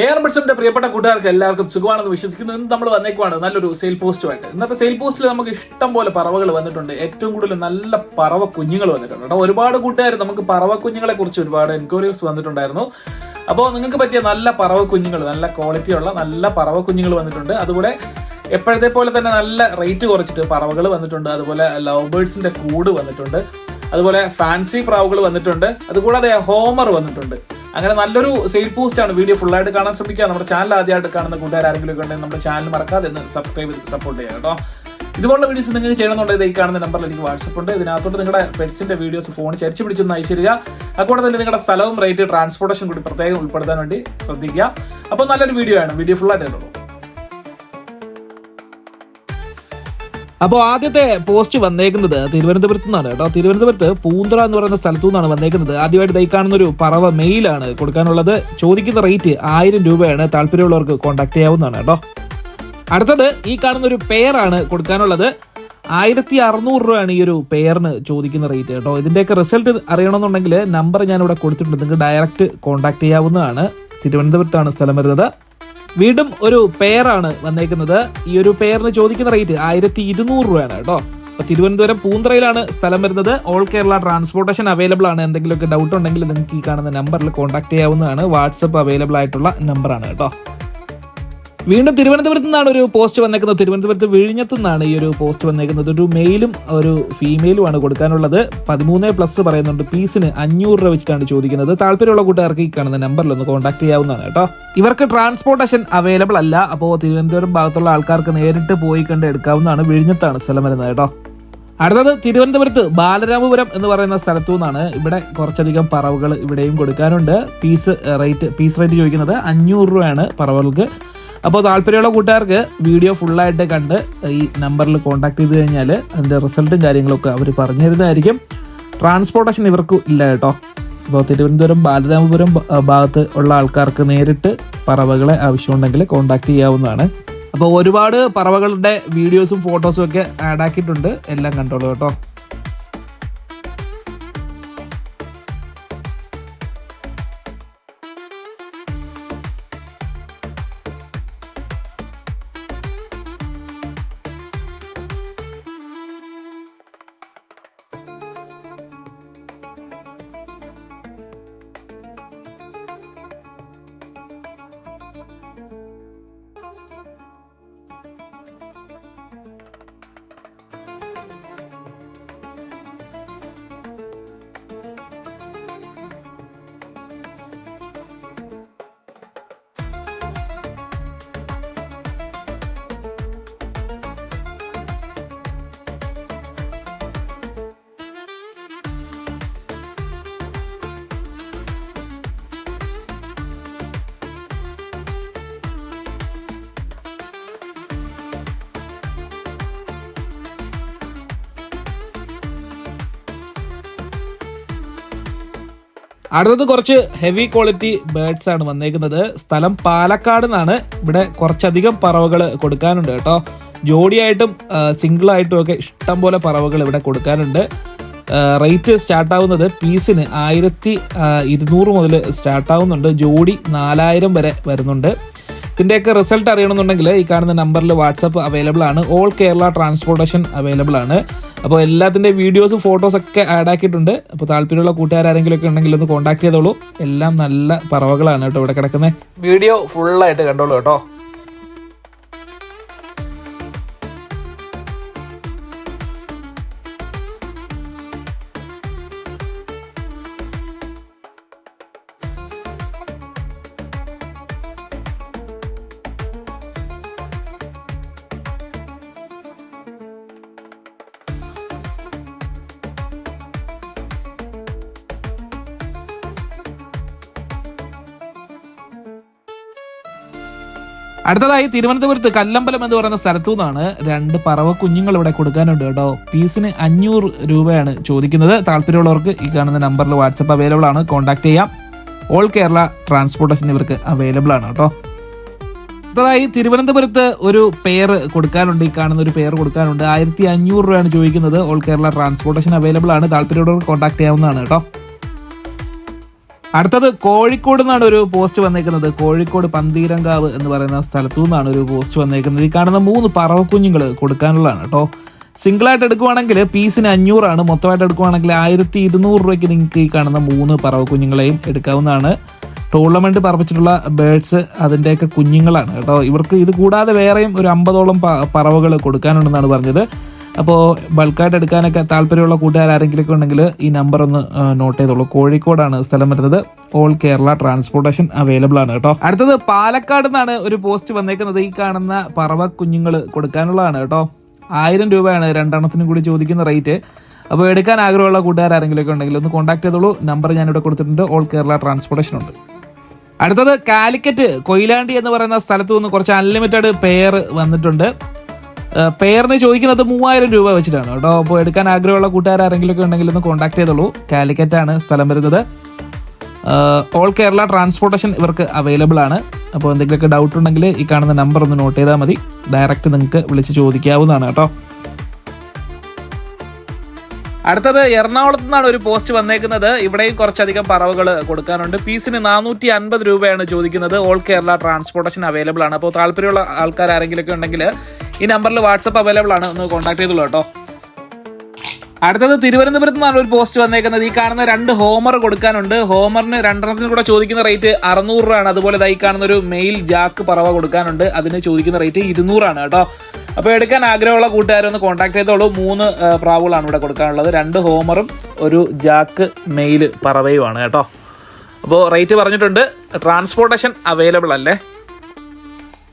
Air ബഡ്സിന്റെ പ്രിയപ്പെട്ട കൂട്ടുകാർക്ക് എല്ലാവർക്കും സുഖമാണെന്ന് വിശ്വസിക്കുന്നു. ഇന്ന് നമ്മൾ വന്നേക്കുവാണ് നല്ലൊരു സെയിൽ പോസ്റ്റുമായിട്ട് ഇന്നത്തെ സെയിൽ പോസ്റ്റിൽ നമുക്ക് ഇഷ്ടം പോലെ പറവകൾ വന്നിട്ടുണ്ട്. ഏറ്റവും കൂടുതൽ നല്ല പറവ കുഞ്ഞുങ്ങൾ വന്നിട്ടുണ്ട് കേട്ടോ. ഒരുപാട് കൂട്ടുകാർ നമുക്ക് പറവ കുഞ്ഞുങ്ങളെ കുറിച്ച് ഒരുപാട് എൻക്വയറീസ് വന്നിട്ടുണ്ടായിരുന്നു. അപ്പോൾ നിങ്ങൾക്ക് പറ്റിയ നല്ല പറവ കുഞ്ഞുങ്ങൾ നല്ല ക്വാളിറ്റി ഉള്ള നല്ല പറവ കുഞ്ഞുങ്ങൾ വന്നിട്ടുണ്ട്. അതുപോലെ എപ്പോഴത്തെ പോലെ തന്നെ നല്ല റേറ്റ് കുറച്ചിട്ട് പറവകൾ വന്നിട്ടുണ്ട്. അതുപോലെ ലവ് ബേർഡ്സിന്റെ കൂട് വന്നിട്ടുണ്ട്. അതുപോലെ ഫാൻസി പ്രാവുകൾ വന്നിട്ടുണ്ട്. അതുകൂടാതെ ഹോമർ വന്നിട്ടുണ്ട്. അങ്ങനെ നല്ലൊരു സെയിൽ പോസ്റ്റ് ആണ് വീഡിയോ ഫുൾ ആയിട്ട് കാണാൻ ശ്രമിക്കുക. നമ്മുടെ ചാനൽ ആദ്യമായിട്ട് കാണുന്ന കൂട്ടുകാർ ആരെങ്കിലും ഉണ്ടെങ്കിൽ നമ്മുടെ ചാനൽ മറക്കാതെ ഒന്ന് സബ്സ്ക്രൈബ് ചെയ്ത് സപ്പോർട്ട് ചെയ്യുക കേട്ടോ. ഇതുപോലുള്ള വീഡിയോസ് നിങ്ങൾക്ക് ചെയ്യണമെന്നുണ്ടെങ്കിൽ ഈ കാണുന്ന നമ്പറിൽ എനിക്ക് വാട്സപ്പ് ഉണ്ട്. ഇതിനകത്തോട്ട് നിങ്ങളുടെ പെറ്റ്സിന്റെ വീഡിയോസ് ഫോൺ ചരിച്ചു പിടിച്ചൊന്ന് അയച്ചിരിക അതുകൂടെ തന്നെ നിങ്ങളുടെ സ്ഥലവും റേറ്റ് ട്രാൻസ്പോർട്ടേഷൻ കൂടി പ്രത്യേകം ഉൾപ്പെടുത്താൻ വേണ്ടി ശ്രദ്ധിക്കുക. അപ്പോൾ നല്ലൊരു വീഡിയോ ആണ്. വീഡിയോ ഫുൾ ആയിട്ട് അപ്പോൾ ആദ്യത്തെ പോസ്റ്റ് വന്നേക്കുന്നത് തിരുവനന്തപുരത്ത് നിന്നാണ് കേട്ടോ. തിരുവനന്തപുരത്ത് പൂന്തറ എന്ന് പറയുന്ന സ്ഥലത്തു നിന്നാണ് വന്നേക്കുന്നത്. ആദ്യമായിട്ട് ദൈ കാണുന്ന ഒരു പറവ മെയിലാണ് കൊടുക്കാനുള്ളത്. ചോദിക്കുന്ന റേറ്റ് ആയിരം രൂപയാണ് താല്പര്യമുള്ളവർക്ക് കോൺടാക്ട് ചെയ്യാവുന്നതാണ് കേട്ടോ. അടുത്തത് ഈ കാണുന്ന ഒരു പെയറാണ് കൊടുക്കാനുള്ളത്. ആയിരത്തി അറുന്നൂറ് രൂപയാണ് ഈ ഒരു പെയറിന് ചോദിക്കുന്ന റേറ്റ് കേട്ടോ. ഇതിന്റെയൊക്കെ റിസൾട്ട് അറിയണമെന്നുണ്ടെങ്കിൽ നമ്പർ ഞാൻ ഇവിടെ കൊടുത്തിട്ടുണ്ട്. നിങ്ങൾക്ക് ഡയറക്റ്റ് കോൺടാക്ട് ചെയ്യാവുന്നതാണ്. തിരുവനന്തപുരത്താണ് സ്ഥലം വരുന്നത്. വീണ്ടും ഒരു പെയറാണ് വന്നേക്കുന്നത്. ഈ ഒരു പെയറിന് ചോദിക്കുന്ന റേറ്റ് ആയിരത്തി ഇരുന്നൂറ് രൂപയാണ് കേട്ടോ. അപ്പൊ തിരുവനന്തപുരം പൂന്തറയിലാണ് സ്ഥലം വരുന്നത്. ഓൾ കേരള ട്രാൻസ്പോർട്ടേഷൻ അവൈലബിൾ ആണ്. എന്തെങ്കിലുമൊക്കെ ഡൗട്ട് ഉണ്ടെങ്കിൽ നിങ്ങൾക്ക് ഈ കാണുന്ന നമ്പറിൽ കോൺടാക്ട് ചെയ്യാവുന്നതാണ്. വാട്സപ്പ് അവൈലബിൾ ആയിട്ടുള്ള നമ്പറാണ് കേട്ടോ. വീണ്ടും തിരുവനന്തപുരത്ത് നിന്നാണ് ഒരു പോസ്റ്റ് വന്നേക്കുന്നത്. തിരുവനന്തപുരത്ത് വിഴിഞ്ഞത്തു നിന്നാണ് ഈ ഒരു പോസ്റ്റ് വന്നേക്കുന്നത്. ഒരു മെയിലും ഒരു ഫീമെയിലുമാണ് കൊടുക്കാനുള്ളത്. പതിമൂന്ന് പ്ലസ് പറയുന്നുണ്ട്. പീസിന് അഞ്ഞൂറ് രൂപ വെച്ചിട്ടാണ് ചോദിക്കുന്നത്. താല്പര്യമുള്ള കൂട്ടുകാർക്ക് ഈ കാണുന്ന നമ്പറിൽ ഒന്ന് കോൺടാക്ട് ചെയ്യാവുന്നതാണ് കേട്ടോ. ഇവർക്ക് ട്രാൻസ്പോർട്ടേഷൻ അവൈലബിൾ അല്ല. അപ്പോൾ തിരുവനന്തപുരം ഭാഗത്തുള്ള ആൾക്കാർക്ക് നേരിട്ട് പോയി കണ്ട് എടുക്കാവുന്നതാണ് വിഴിഞ്ഞത്താണ് സ്ഥലം വരുന്നത് കേട്ടോ. അടുത്തത് തിരുവനന്തപുരത്ത് ബാലരാമപുരം എന്ന് പറയുന്ന സ്ഥലത്തു നിന്നാണ് ഇവിടെ കുറച്ചധികം പറവുകൾ ഇവിടെയും കൊടുക്കാനുണ്ട്. പീസ് റേറ്റ് പീസ് റേറ്റ് ചോദിക്കുന്നത് അഞ്ഞൂറ് രൂപയാണ് പറവുകൾക്ക്. അപ്പോൾ താല്പര്യമുള്ള കൂട്ടുകാർക്ക് വീഡിയോ ഫുള്ളായിട്ട് കണ്ട് ഈ നമ്പറിൽ കോൺടാക്ട് ചെയ്ത് കഴിഞ്ഞാൽ അതിന്റെ റിസൾട്ടും കാര്യങ്ങളൊക്കെ അവർ പറഞ്ഞു തരുന്നതായിരിക്കും ട്രാൻസ്പോർട്ടേഷൻ ഇവർക്ക് ഇല്ല കേട്ടോ. അപ്പോൾ തിരുവനന്തപുരം ബാലരാമപുരം ഭാഗത്ത് ഉള്ള ആൾക്കാർക്ക് നേരിട്ട് പറവകളെ ആവശ്യമുണ്ടെങ്കിൽ കോൺടാക്ട് ചെയ്യാവുന്നതാണ്. അപ്പോൾ ഒരുപാട് പറവകളുടെ വീഡിയോസും ഫോട്ടോസും ഒക്കെ ആഡ് ആക്കിയിട്ടുണ്ട്. എല്ലാം കണ്ടോളൂ കേട്ടോ. അടുത്തത് കുറച്ച് ഹെവി ക്വാളിറ്റി ബേർഡ്സ് ആണ് വന്നേക്കുന്നത്. സ്ഥലം പാലക്കാട് നിന്നാണ് ഇവിടെ കുറച്ചധികം പറവകൾ കൊടുക്കാനുണ്ട് കേട്ടോ. ജോഡിയായിട്ടും സിംഗിൾ ആയിട്ടും ഒക്കെ ഇഷ്ടം പോലെ പറവകൾ ഇവിടെ കൊടുക്കാനുണ്ട്. റേറ്റ് സ്റ്റാർട്ട് ആവുന്നത് പീസിന് ആയിരത്തി ഇരുന്നൂറ് മുതൽ സ്റ്റാർട്ട് ആവുന്നുണ്ട്. ജോഡി നാലായിരം വരെ വരുന്നുണ്ട്. ഇതിന്റെയൊക്കെ റിസൾട്ട് അറിയണമെന്നുണ്ടെങ്കിൽ ഈ കാണുന്ന നമ്പറിൽ വാട്സപ്പ് അവൈലബിൾ ആണ്. ഓൾ കേരള ട്രാൻസ്പോർട്ടേഷൻ അവൈലബിൾ ആണ്. അപ്പോൾ എല്ലാത്തിന്റെ വീഡിയോസും ഫോട്ടോസ് ഒക്കെ ആഡ് ആക്കിയിട്ടുണ്ട്. അപ്പോൾ താല്പര്യമുള്ള കൂട്ടുകാരെങ്കിലുമൊക്കെ ഉണ്ടെങ്കിൽ ഒന്ന് കോൺടാക്ട് ചെയ്തോളൂ. എല്ലാം നല്ല പറവകളാണ് കേട്ടോ ഇവിടെ കിടക്കുന്നത്. വീഡിയോ ഫുള്ളായിട്ട് കണ്ടോളൂ കേട്ടോ. അടുത്തതായി തിരുവനന്തപുരത്ത് കല്ലമ്പലം എന്ന് പറയുന്ന സ്ഥലത്തു നിന്നാണ് രണ്ട് പറവ കുഞ്ഞുങ്ങൾ ഇവിടെ കൊടുക്കാനുണ്ട് കേട്ടോ. പീസിന് അഞ്ഞൂറ് രൂപയാണ് ചോദിക്കുന്നത്. താല്പര്യമുള്ളവർക്ക് ഈ കാണുന്ന നമ്പറിൽ വാട്സപ്പ് അവൈലബിൾ ആണ്. കോൺടാക്ട് ചെയ്യാം. ഓൾ കേരള ട്രാൻസ്പോർട്ടേഷൻ ഇവർക്ക് അവൈലബിൾ ആണ് കേട്ടോ. അടുത്തതായി തിരുവനന്തപുരത്ത് ഒരു പെയർ കൊടുക്കാനുണ്ട്. ഈ കാണുന്ന ഒരു പെയർ കൊടുക്കാനുണ്ട്. ആയിരത്തി അഞ്ഞൂറ് രൂപയാണ് ചോദിക്കുന്നത്. ഓൾ കേരള ട്രാൻസ്പോർട്ടേഷൻ അവൈലബിൾ ആണ്. താല്പര്യമുള്ളവർക്ക് കോൺടാക്ട് ചെയ്യാവുന്നതാണ് കേട്ടോ. അടുത്തത് കോഴിക്കോട് നിന്നാണ് ഒരു പോസ്റ്റ് വന്നേക്കുന്നത്. കോഴിക്കോട് പന്തീരങ്കാവ് എന്ന് പറയുന്ന സ്ഥലത്തു നിന്നാണ് ഒരു പോസ്റ്റ് വന്നേക്കുന്നത്. ഈ കാണുന്ന മൂന്ന് പറവക്കുഞ്ഞുങ്ങൾ കൊടുക്കാനുള്ളതാണ് കേട്ടോ. സിംഗിളായിട്ട് എടുക്കുവാണെങ്കിൽ പീസിന് അഞ്ഞൂറാണ്. മൊത്തമായിട്ട് എടുക്കുവാണെങ്കിൽ ആയിരത്തി ഇരുന്നൂറ് രൂപയ്ക്ക് നിങ്ങൾക്ക് ഈ കാണുന്ന മൂന്ന് പറവക്കുഞ്ഞുങ്ങളെയും എടുക്കാവുന്നതാണ്. ടൂർണമെന്റ് പറപ്പിച്ചിട്ടുള്ള ബേഡ്സ് അതിന്റെയൊക്കെ കുഞ്ഞുങ്ങളാണ് കേട്ടോ. ഇവർക്ക് ഇത് കൂടാതെ വേറെയും ഒരു അമ്പതോളം പറവകൾ കൊടുക്കാനുണ്ടെന്നാണ് പറഞ്ഞത്. അപ്പോൾ ബൾക്കായിട്ട് എടുക്കാനൊക്കെ താല്പര്യമുള്ള കൂട്ടുകാർ ആരെങ്കിലുമൊക്കെ ഉണ്ടെങ്കിൽ ഈ നമ്പർ ഒന്ന് നോട്ട് ചെയ്തോളൂ. കോഴിക്കോടാണ് സ്ഥലം വരുന്നത്. ഓൾ കേരള ട്രാൻസ്പോർട്ടേഷൻ അവൈലബിൾ ആണ് കേട്ടോ. അടുത്തത് പാലക്കാട് നിന്നാണ് ഒരു പോസ്റ്റ് വന്നേക്കുന്നത്. ഈ കാണുന്ന പറവ കുഞ്ഞുങ്ങൾ കൊടുക്കാനുള്ളതാണ് കേട്ടോ. ആയിരം രൂപയാണ് രണ്ടെണ്ണത്തിനും കൂടി ചോദിക്കുന്ന റേറ്റ് അപ്പോൾ എടുക്കാൻ ആഗ്രഹമുള്ള കൂട്ടുകാർ ആരെങ്കിലുമൊക്കെ ഉണ്ടെങ്കിൽ ഒന്ന് കോൺടാക്ട് ചെയ്തോളൂ. നമ്പർ ഞാനിവിടെ കൊടുത്തിട്ടുണ്ട്. ഓൾ കേരള ട്രാൻസ്പോർട്ടേഷൻ ഉണ്ട്. അടുത്തത് കാലിക്കറ്റ് കൊയിലാണ്ടി എന്ന് പറയുന്ന സ്ഥലത്തു നിന്ന് കുറച്ച് അൺലിമിറ്റഡ് പെയർ വന്നിട്ടുണ്ട്. പെയറിന് ചോദിക്കുന്നത് മൂവായിരം രൂപ വെച്ചിട്ടാണ്. കേട്ടോ അപ്പോൾ എടുക്കാൻ ആഗ്രഹമുള്ള കൂട്ടുകാർ ആരെങ്കിലും ഒക്കെ ഉണ്ടെങ്കിൽ ഒന്ന് കോൺടാക്ട് ചെയ്തോളൂ. ആണ് സ്ഥലം വരുന്നത്. ഓൾ കേരള ട്രാൻസ്പോർട്ടേഷൻ ഇവർക്ക് അവൈലബിൾ ആണ്. അപ്പോൾ എന്തെങ്കിലുമൊക്കെ ഡൗട്ട് ഉണ്ടെങ്കിൽ ഈ കാണുന്ന നമ്പർ ഒന്ന് നോട്ട് ചെയ്താൽ മതി. ഡയറക്റ്റ് നിങ്ങൾക്ക് വിളിച്ച് ചോദിക്കാവുന്നതാണ് കേട്ടോ. അടുത്തത് എറണാകുളത്ത് നിന്നാണ് ഒരു പോസ്റ്റ് വന്നേക്കുന്നത്. ഇവിടെയും കുറച്ചധികം പറവുകൾ കൊടുക്കാനുണ്ട്. പീസിന് നാനൂറ്റി അൻപത് രൂപയാണ് ചോദിക്കുന്നത്. ഓൾ കേരള ട്രാൻസ്പോർട്ടേഷൻ അവൈലബിൾ ആണ്. അപ്പോൾ താല്പര്യമുള്ള ആൾക്കാർ ആരെങ്കിലും ഒക്കെ ഉണ്ടെങ്കിൽ ഈ നമ്പറിൽ വാട്സപ്പ് അവൈലബിൾ ആണ്. ഒന്ന് കോൺടാക്ട് ചെയ്തോളൂ കേട്ടോ. അടുത്തത് തിരുവനന്തപുരത്ത് നിന്നാണ് ഒരു പോസ്റ്റ് വന്നേക്കുന്നത്. ഈ കാണുന്ന രണ്ട് ഹോമർ കൊടുക്കാനുണ്ട്. ഹോമറിന് രണ്ടെണ്ണത്തിന് കൂടെ ചോദിക്കുന്ന റേറ്റ് അറുന്നൂറ് രൂപയാണ്. അതുപോലെ ഈ കാണുന്ന ഒരു മെയിൽ ജാക്ക് പറവ കൊടുക്കാനുണ്ട്. അതിന് ചോദിക്കുന്ന റേറ്റ് ഇരുന്നൂറാണ് കേട്ടോ. അപ്പോൾ എടുക്കാൻ ആഗ്രഹമുള്ള കൂട്ടുകാരൊന്ന് കോൺടാക്ട് ചെയ്തോളൂ. മൂന്ന് പ്രാവുകളാണ് ഇവിടെ കൊടുക്കാനുള്ളത്. രണ്ട് ഹോമറും ഒരു ജാക്ക് മെയിൽ പറവയുമാണ് കേട്ടോ. അപ്പോൾ റേറ്റ് പറഞ്ഞിട്ടുണ്ട്. ട്രാൻസ്പോർട്ടേഷൻ അവൈലബിൾ അല്ലേ?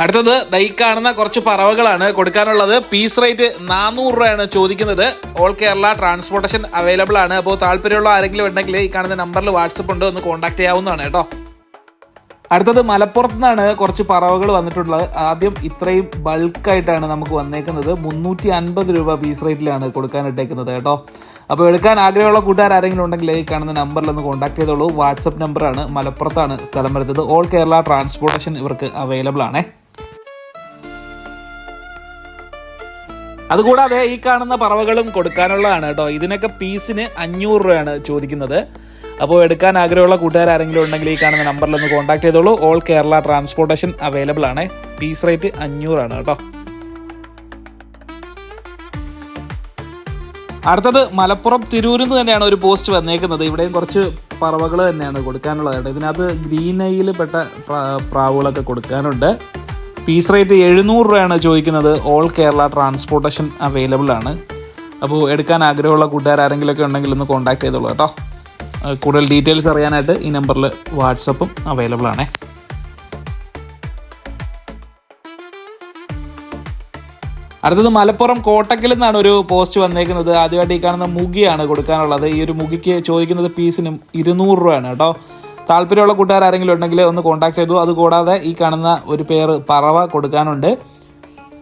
അടുത്തത് ബൈക്ക് കാണുന്ന കുറച്ച് പറവകളാണ് കൊടുക്കാനുള്ളത്. പീസ് റേറ്റ് നാനൂറ് രൂപയാണ് ചോദിക്കുന്നത്. ഓൾ കേരള ട്രാൻസ്പോർട്ടേഷൻ അവൈലബിൾ ആണ്. അപ്പോൾ താല്പര്യമുള്ള ആരെങ്കിലും ഉണ്ടെങ്കിൽ ഈ കാണുന്ന നമ്പറിൽ വാട്സപ്പ് ഉണ്ട്. ഒന്ന് കോൺടാക്ട് ചെയ്യാവുന്നതാണ് കേട്ടോ. അടുത്തത് മലപ്പുറത്ത് നിന്നാണ് കുറച്ച് പറവകൾ വന്നിട്ടുള്ളത്. ആദ്യം ഇത്രയും ബൾക്കായിട്ടാണ് നമുക്ക് വന്നേക്കുന്നത്. മുന്നൂറ്റി അൻപത് രൂപ പീസ് റേറ്റിലാണ് കൊടുക്കാനിട്ടേക്കുന്നത് കേട്ടോ. അപ്പോൾ എടുക്കാൻ ആഗ്രഹമുള്ള കൂട്ടുകാർ ആരെങ്കിലും ഉണ്ടെങ്കിൽ ഈ കാണുന്ന നമ്പറിൽ ഒന്ന് കോൺടാക്ട് ചെയ്തോളൂ. വാട്സപ്പ് നമ്പറാണ് മലപ്പുറത്താണ് സ്ഥലം വരുന്നത്. ഓൾ കേരള ട്രാൻസ്പോർട്ടേഷൻ ഇവർക്ക് അവൈലബിൾ ആണേ. അതുകൂടാതെ ഈ കാണുന്ന പറവകളും കൊടുക്കാനുള്ളതാണ് കേട്ടോ. ഇതിനൊക്കെ പീസിന് അഞ്ഞൂറ് രൂപയാണ് ചോദിക്കുന്നത്. അപ്പോൾ എടുക്കാൻ ആഗ്രഹമുള്ള കൂട്ടുകാർ ആരെങ്കിലും ഉണ്ടെങ്കിൽ ഈ കാണുന്ന നമ്പറിൽ ഒന്ന് കോൺടാക്ട് ചെയ്തോളൂ. ഓൾ കേരള ട്രാൻസ്പോർട്ടേഷൻ അവൈലബിൾ ആണ്. പീസ് റേറ്റ് അഞ്ഞൂറാണ് കേട്ടോ. അടുത്തത് മലപ്പുറം തിരൂരിൽ നിന്ന് തന്നെയാണ് ഒരു പോസ്റ്റ് വന്നേക്കുന്നത്. ഇവിടെയും കുറച്ച് പറവകൾ തന്നെയാണ് കൊടുക്കാനുള്ളത് ഇതിനകത്ത് ഗ്രീൻ ഐയിൽ പെട്ട പ്രാവുകളൊക്കെ കൊടുക്കാനുണ്ട്. പീസ് റേറ്റ് എഴുന്നൂറ് രൂപയാണ് ചോദിക്കുന്നത്. ഓൾ കേരള ട്രാൻസ്പോർട്ടേഷൻ അവൈലബിൾ ആണ്. അപ്പോൾ എടുക്കാൻ ആഗ്രഹമുള്ള കൂട്ടുകാർ ആരെങ്കിലുമൊക്കെ ഉണ്ടെങ്കിൽ ഒന്ന് കോൺടാക്ട് ചെയ്തോളൂ കേട്ടോ. കൂടുതൽ ഡീറ്റെയിൽസ് അറിയാനായിട്ട് ഈ നമ്പറിൽ വാട്സപ്പും അവൈലബിൾ ആണേ. അടുത്തത് മലപ്പുറം കോട്ടക്കൽ നിന്നാണ് ഒരു പോസ്റ്റ് വന്നേക്കുന്നത്. ആദ്യമായിട്ട് ഈ കാണുന്ന മുഗിയാണ് കൊടുക്കാനുള്ളത്. ഈ ഒരു മുഗിക്ക് ചോദിക്കുന്നത് പീസിനും ഇരുന്നൂറ് രൂപയാണ് കേട്ടോ. താല്പര്യമുള്ള കൂട്ടുകാർ ആരെങ്കിലും ഉണ്ടെങ്കിൽ ഒന്ന് കോൺടാക്ട് ചെയ്തു. അതുകൂടാതെ ഈ കാണുന്ന ഒരു പേര് പറവ കൊടുക്കാനുണ്ട്.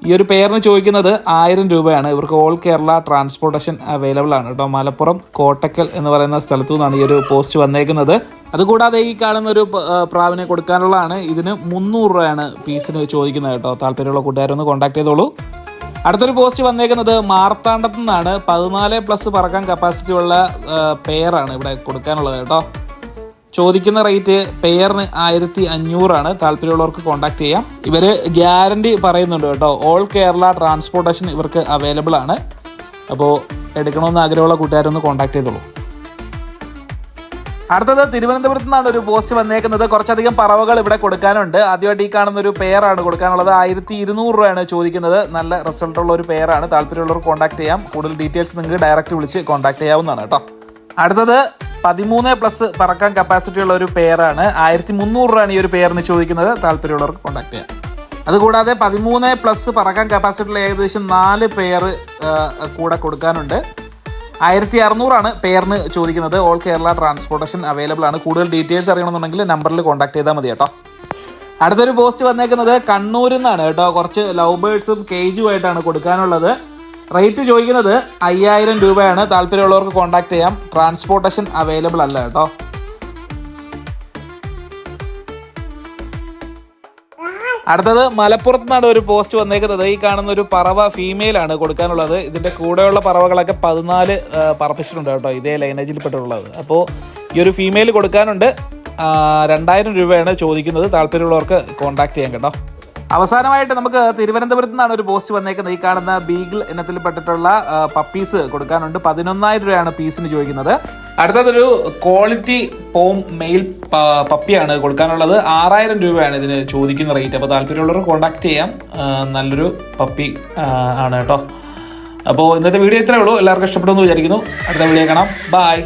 ഈ ഒരു പേരിന് ചോദിക്കുന്നത് ആയിരം രൂപയാണ്. ഇവർക്ക് ഓൾ കേരള ട്രാൻസ്പോർട്ടേഷൻ അവൈലബിൾ ആണ് കേട്ടോ. മലപ്പുറം കോട്ടക്കൽ എന്ന് പറയുന്ന സ്ഥലത്തു നിന്നാണ് ഈ ഒരു പോസ്റ്റ് വന്നേക്കുന്നത്. അതുകൂടാതെ ഈ കാണുന്ന ഒരു പ്രാവിനെ കൊടുക്കാനുള്ളതാണ്. ഇതിന് മുന്നൂറ് രൂപയാണ് പീസിന് ചോദിക്കുന്നത് കേട്ടോ. താല്പര്യമുള്ള കൂട്ടുകാരൊന്ന് കോൺടാക്ട് ചെയ്തോളൂ. അടുത്തൊരു പോസ്റ്റ് വന്നേക്കുന്നത് മാർത്താണ്ഡത്തു നിന്നാണ്. പതിനാല് പ്ലസ് പറക്കാൻ കപ്പാസിറ്റി ഉള്ള പെയറാണ് ഇവിടെ കൊടുക്കാനുള്ളത് കേട്ടോ. ചോദിക്കുന്ന റേറ്റ് പെയറിന് ആയിരത്തി അഞ്ഞൂറാണ് താല്പര്യമുള്ളവർക്ക് കോൺടാക്ട് ചെയ്യാം. ഇവർ ഗ്യാരണ്ടി പറയുന്നുണ്ട് കേട്ടോ. ഓൾ കേരള ട്രാൻസ്പോർട്ടേഷൻ ഇവർക്ക് അവൈലബിൾ ആണ്. അപ്പോൾ എടുക്കണമെന്ന് ആഗ്രഹമുള്ള കൂട്ടുകാരൊന്ന് കോൺടാക്ട് ചെയ്തോളൂ. അടുത്തത് തിരുവനന്തപുരത്ത് നിന്നാണ് ഒരു പോസ്റ്റ് വന്നേക്കുന്നത്. കുറച്ചധികം പറവകൾ ഇവിടെ കൊടുക്കാനുണ്ട്. ആദ്യമായിട്ട് ഈ കാണുന്ന ഒരു പെയറാണ് കൊടുക്കാനുള്ളത്. ആയിരത്തി ഇരുന്നൂറ് രൂപയാണ് ചോദിക്കുന്നത്. നല്ല റിസൾട്ടുള്ള ഒരു പെയറാണ് താല്പര്യമുള്ളവർ കോൺടാക്ട് ചെയ്യാം. കൂടുതൽ ഡീറ്റെയിൽസ് നിങ്ങൾക്ക് ഡയറക്റ്റ് വിളിച്ച് കോൺടാക്ട് ചെയ്യാവുന്നതാണ് കേട്ടോ. അടുത്തത് പതിമൂന്ന് പ്ലസ് പറക്കാൻ കപ്പാസിറ്റി ഉള്ള ഒരു പെയറാണ് ആയിരത്തി മുന്നൂറ് രൂപയാണ് ഈ ഒരു പെയറിന് ചോദിക്കുന്നത്. താല്പര്യമുള്ളവർക്ക് കോൺടാക്ട് ചെയ്യാം. അതുകൂടാതെ പതിമൂന്ന് പ്ലസ് പറക്കാൻ കപ്പാസിറ്റി ഉള്ള ഏകദേശം നാല് പെയർ കൂടെ കൊടുക്കാനുണ്ട്. ആയിരത്തി അറുന്നൂറാണ് പെയറിന് ചോദിക്കുന്നത്. ഓൾ കേരള ട്രാൻസ്പോർട്ടേഷൻ അവൈലബിൾ ആണ്. കൂടുതൽ ഡീറ്റെയിൽസ് അറിയണമെന്നുണ്ടെങ്കിൽ നമ്പറിൽ കോൺടാക്ട് ചെയ്താൽ മതി കേട്ടോ. അടുത്തൊരു പോസ്റ്റ് വന്നേക്കുന്നത് കണ്ണൂരിൽ നിന്നാണ് കേട്ടോ. കുറച്ച് ലവ് ബേഴ്സും കേജും ആയിട്ടാണ് കൊടുക്കാനുള്ളത്. റേറ്റ് ചോദിക്കുന്നത് അയ്യായിരം രൂപയാണ്. താല്പര്യമുള്ളവർക്ക് കോൺടാക്ട് ചെയ്യാം. ട്രാൻസ്പോർട്ടേഷൻ അവൈലബിൾ അല്ല കേട്ടോ. അടുത്തത് മലപ്പുറത്ത് നിന്നാണ് ഒരു പോസ്റ്റ് വന്നേക്കുന്നത്. ഈ കാണുന്ന ഒരു പറവ ഫീമെയിൽ ആണ് കൊടുക്കാനുള്ളത്. ഇതിന്റെ കൂടെയുള്ള പറവകളൊക്കെ പതിനാല് പറപ്പിച്ചിട്ടുണ്ട് കേട്ടോ. ഇതേ ലൈനേജിൽ പെട്ടുള്ളത് അപ്പോൾ ഈ ഒരു ഫീമെയിൽ കൊടുക്കാനുണ്ട്. രണ്ടായിരം രൂപയാണ് ചോദിക്കുന്നത്. താല്പര്യമുള്ളവർക്ക് കോൺടാക്ട് ചെയ്യാൻ കേട്ടോ. അവസാനമായിട്ട് നമുക്ക് തിരുവനന്തപുരത്ത് നിന്നാണ് ഒരു പോസ്റ്റ് വന്നേക്കുന്നത്. ഈ കാണുന്ന ബീഗിൾ ഇനത്തിൽപ്പെട്ടിട്ടുള്ള പപ്പീസ് കൊടുക്കാനുണ്ട്. പതിനൊന്നായിരം രൂപയാണ് പീസിന് ചോദിക്കുന്നത്. അടുത്തതൊരു ക്വാളിറ്റി പോം മെയിൽ പപ്പിയാണ് കൊടുക്കാനുള്ളത്. ആറായിരം രൂപയാണ് ഇതിന് ചോദിക്കുന്ന റേറ്റ്. അപ്പോൾ താല്പര്യമുള്ളവർ കോൺടാക്ട് ചെയ്യാം. നല്ലൊരു പപ്പി ആണ് കേട്ടോ. അപ്പോൾ ഇന്നത്തെ വീഡിയോ ഇത്രയേ ഉള്ളൂ. എല്ലാവർക്കും ഇഷ്ടപ്പെടുമെന്ന് വിചാരിക്കുന്നു. അടുത്ത വീഡിയോ കാണാം. ബൈ.